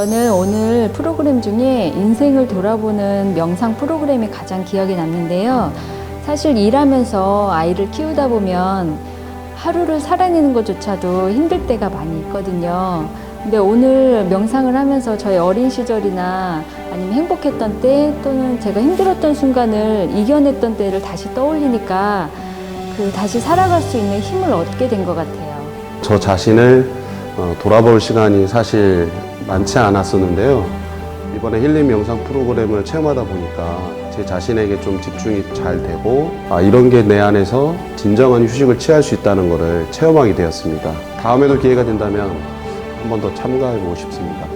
저는 오늘 프로그램 중에 인생을 돌아보는 명상 프로그램이 가장 기억에 남는데요. 사실 일하면서 아이를 키우다 보면 하루를 살아내는 것조차도 힘들 때가 많이 있거든요. 근데 오늘 명상을 하면서 저희 어린 시절이나 아니면 행복했던 때 또는 제가 힘들었던 순간을 이겨냈던 때를 다시 떠올리니까 그 다시 살아갈 수 있는 힘을 얻게 된 것 같아요. 저 자신을 어, 돌아볼 시간이 사실 많지 않았었는데요. 이번에 힐링 명상 프로그램을 체험하다 보니까 제 자신에게 좀 집중이 잘 되고 아, 이런 게 내 안에서 진정한 휴식을 취할 수 있다는 것을 체험하게 되었습니다. 다음에도 기회가 된다면 한 번 더 참가해 보고 싶습니다.